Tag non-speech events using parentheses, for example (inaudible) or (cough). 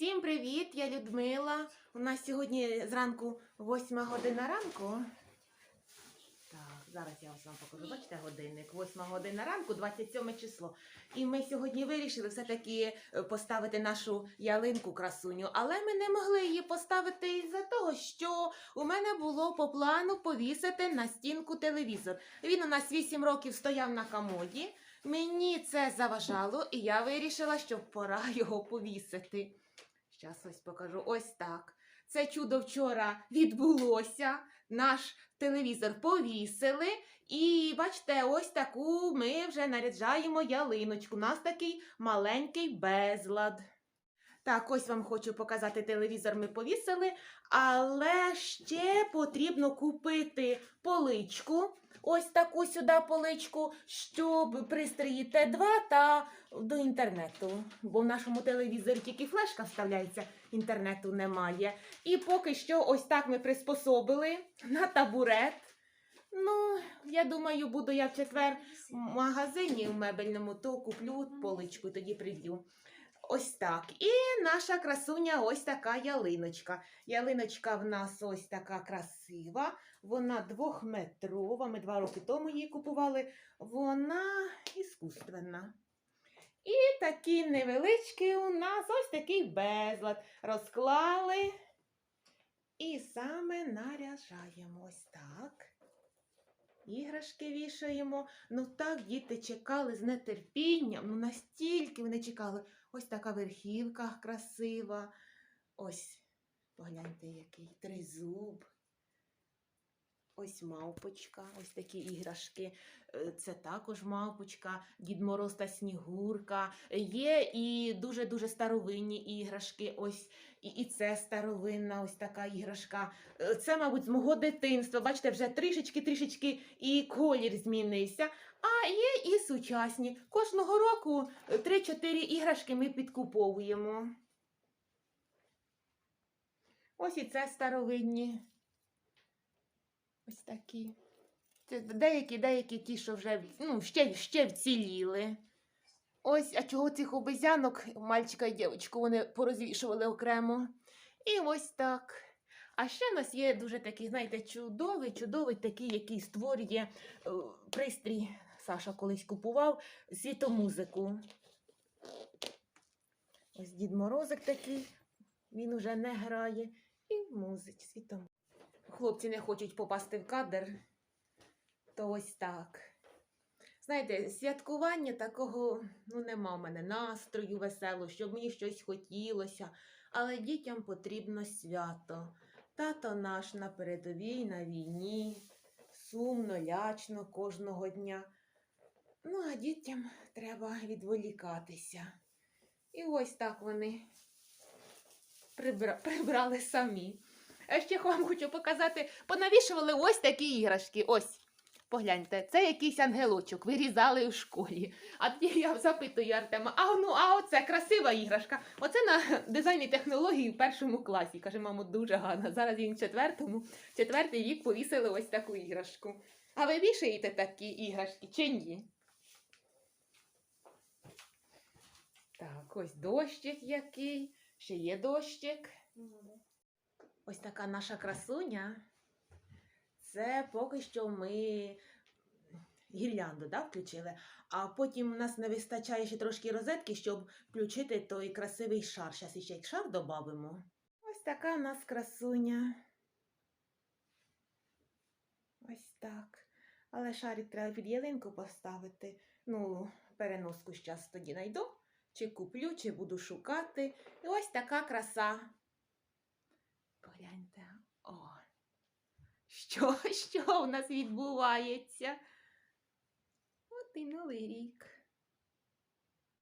Всім привіт! Я Людмила. У нас сьогодні зранку 8 година ранку. Так, зараз я вам покажу. Бачите годинник? 8 година ранку, 27 число. І ми сьогодні вирішили все-таки е, поставити нашу ялинку красуню. Але ми не могли її поставити із-за того, що у мене було по плану повісити на стінку телевізор. Він у нас 8 років стояв на комоді. Мені це заважало, і я вирішила, що пора його повісити. Зараз ось покажу. Ось так. Це чудо вчора відбулося. Наш телевізор повісили. І бачите, ось таку ми вже наряджаємо ялиночку. У нас такий маленький безлад. Так, ось вам хочу показати телевізор. Ми повісили, але ще потрібно купити поличку. Ось таку сюди поличку, щоб пристрої Т2 та до інтернету. Бо в нашому телевізорі тільки флешка вставляється, інтернету немає. І поки що ось так ми приспособили на табурет. Ну, я думаю, буду я в четвер в магазині в мебельному, то куплю поличку тоді приб'ю. Ось так. І наша красуня ось така ялиночка. Ялиночка в нас ось така красива. Вона двохметрова. Ми два роки тому її купували. Вона іскусственна. І такі невеличкі у нас ось такий безлад. Розклали і саме наряжаємо ось так. Іграшки вішаємо. Ну так діти чекали з нетерпінням. Ну настільки вони чекали. Ось така верхівка красива. Ось, погляньте, який тризуб. Ось мавпочка, ось такі іграшки. Е, Це також мавпочка, Дід Мороз та Снігурка. Є і дуже-дуже старовинні іграшки. Ось і, і це старовинна ось така іграшка. Е, Це, мабуть, з мого дитинства. Бачите, вже трішечки-трішечки і колір змінився. А є і сучасні. Кожного року е, 3-4 іграшки ми підкуповуємо. Ось і це старовинні. Ось такі. Деякі, деякі ті, що вже ну, ще, ще вціліли. Ось, а чого цих обезьянок, мальчика і дівчинку, вони порозвішували окремо. І ось так. А ще в нас є дуже такий, знаєте, чудовий, чудовий такий, який створює е, пристрій. Саша колись купував світомузику. Ось Дід Морозик такий, він уже не грає. І музить світом. Хлопці не хочуть попасти в кадр, то ось так. Знаєте, святкування такого ну, нема в мене настрою весело, щоб мені щось хотілося, але дітям потрібно свято. Тато наш на передовій, на війні, сумно, лячно кожного дня. Ну, а дітям треба відволікатися. І ось так вони прибра... прибрали самі. А ще вам хочу показати, понавішували ось такі іграшки. Ось. Погляньте, це якийсь ангелочок, вирізали у школі. А тоді я запитую Артема, а ну, а оце красива іграшка. Оце на дизайні технології в першому класі. Каже, мамо, дуже гарна. Зараз він в четвертому, четвертий рік повісили ось таку іграшку. А ви вішаєте такі іграшки чи ні? Так, ось дощик який. Ще є дощик. Ось така наша красуня. Це поки що ми гірлянду да, включили, а потім у нас не вистачає ще трошки розетки, щоб включити той красивий шар. Зараз ще шар додамо. Ось така у нас красуня. Ось так. Але шарик треба під ялинку поставити. Ну, переноску зараз тоді знайду. Чи куплю, чи буду шукати. І ось така краса. Погляньте. О. Що, (laughs) що в нас відбувається? От і новий рік.